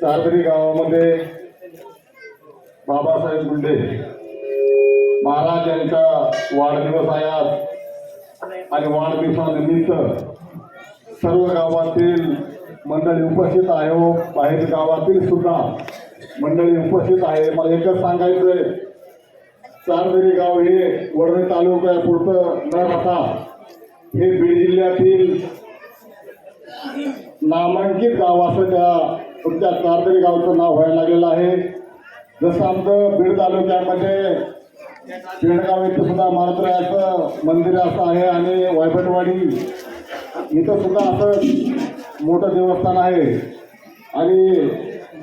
सारदरी गावामध्ये बाबासाहेब गुंडे महाराज यांचा वाढदिवस आहे आज. आणि वाढदिवसानिमित्त सर्व गावातील मंडळी उपस्थित आहे हो. बाहेर गावातील सुद्धा मंडळी उपस्थित आहे. मला एकच सांगायचंय. चारदरी गाव हे वडणे तालुक्यापुरतं न राहता हे बीड जिल्ह्यातील नामांकित गाव असं त्या तुमच्या चारदरी गावचं नाव व्हायला लागलेलं आहे. जसं आमचं बीड तालुक्यामध्ये पेडगाव इथं सुद्धा मारुतरायाचं मंदिर असं आहे आणि वायफटवाडी इथं सुद्धा असं मोठं देवस्थान आहे. आणि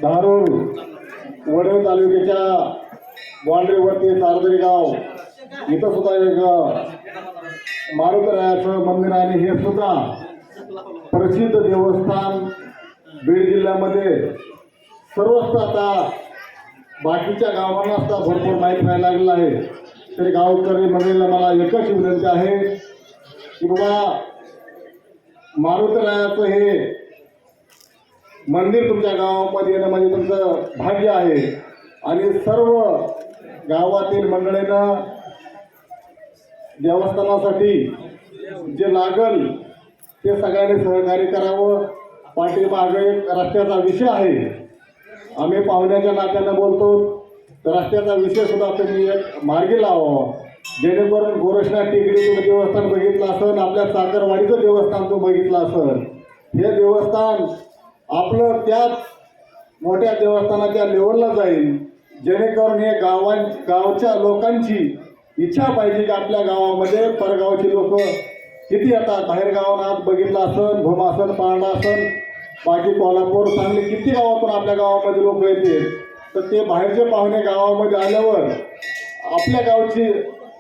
धारूर वडे तालुक्याच्या बॉन्ड्रीवरती चारदरी गाव इथं सुद्धा एक मारुतरायाचं मंदिर आहे आणि हे सुद्धा प्रसिद्ध देवस्थान बीड जिल्ह्यामध्ये सर्वच आता बाकीच्या गावांना आता भरपूर माहीत व्हायला लागलेलं आहे. तरी गावकरी मंडळीला मला एकच विनंती आहे की बाबा मारुतरायाचं हे मंदिर तुमच्या गावामध्ये येणं म्हणजे तुमचं भाग्य आहे. आणि सर्व गावातील मंडळीनं देवस्थानासाठी जे लागल ते सगळ्यांनी सहकार्य करावं. पाठीमागे एक रस्त्याचा विषय आहे. आम्ही पाहुण्याच्या नात्यानं बोलतो. तर रस्त्याचा विषय सुद्धा तुम्ही एक मार्गी लावावा जेणेकरून गोरक्षनाथ टेकडी तुम्ही देवस्थान बघितलं असेल आपल्या साखरवाडीचं देवस्थान तुम्ही बघितलं असेल. हे देवस्थान आपलं त्याच मोठ्या देवस्थानाच्या लेवलला जाईल. जेणेकरून हे गावां गावच्या लोकांची इच्छा पाहिजे की आपल्या गावामध्ये परगावची लोक किती येतात बाहेर गावानं बघितलं असन भूमासन पांडा असन बाकी कोल्हापूर सांगली किती गावातून आपल्या गावामध्ये लोक येतील तर ते बाहेरचे पाहुणे गावामध्ये आल्यावर आपल्या गावची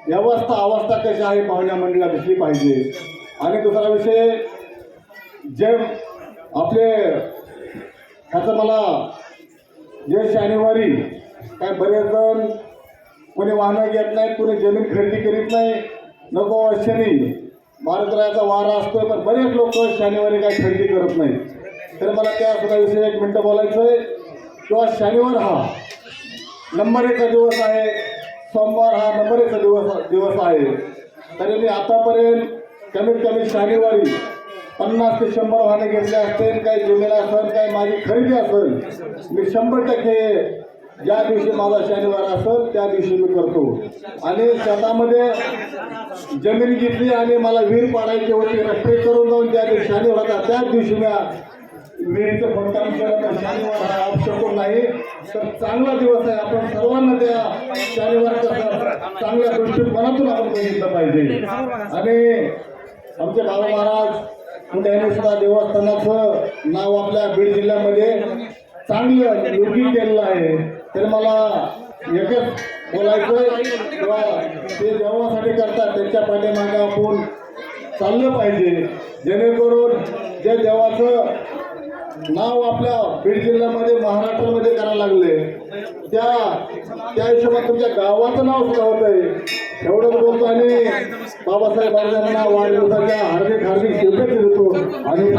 व्यवस्था अवस्था कशी आहे पाहुण्या मंडळीला दिसली पाहिजे? आणि दुसरा विषय जे आपले ह्याचं मला जे शनिवारी काय बरेच जण कोणी वाहनं घेत नाहीत कोणी जमीन खरेदी करीत नाही नको शनी. महाराष्ट्राचा वारा असतोय पण बरेच लोक शनिवारी काही खरेदी करत नाहीत तर मला त्या सुद्धा विषयी एक मिनटं बोलायचं आहे किंवा शनिवार हा नंबर एकचा दिवस आहे सोमवार हा नंबर एकचा दिवस दिवस आहे. तरी मी आतापर्यंत कमीत कमी शनिवारी पन्नास ते शंभर वाहने घेतले असतील काही जुमेला असेल काही माझी खरेदी असेल मी शंभर टक्के ज्या दिवशी माझा शनिवार असेल त्या दिवशी मी करतो. आणि शेतामध्ये जमीन घेतली आणि मला विहीर पाडायची होती रस्ते करून जाऊन त्या दिवशी शनिवार होता. त्याच दिवशी मी विहिरीचं फंटाण केलं तर शनिवार हा अपशकून नाही तर चांगला दिवस आहे. आपण सर्वांना त्या शनिवारचा चांगल्या दृष्टिकोनातून आपण बघितलं पाहिजे. आणि आमचे बाबा महाराज कुठे सुद्धा देवस्थानाचं नाव आपल्या बीड जिल्ह्यामध्ये चांगलं योगी केलेलं आहे. तर मला एकच बोलायचं किंवा ते देवासाठी करतात त्यांच्या पाठीमागे आपण चाललं पाहिजे. जेणेकरून जे देवाचं नाव आपल्या बीड जिल्ह्यामध्ये महाराष्ट्रामध्ये करायला लागले त्या त्या हिशोबात तुमच्या गावाचं नाव सुद्धा होत आहे. एवढंच बोलतो आणि बाबासाहेब बाबांना वाढदिवसाच्या हार्दिक हार्दिक शुभेच्छा देतो. आणि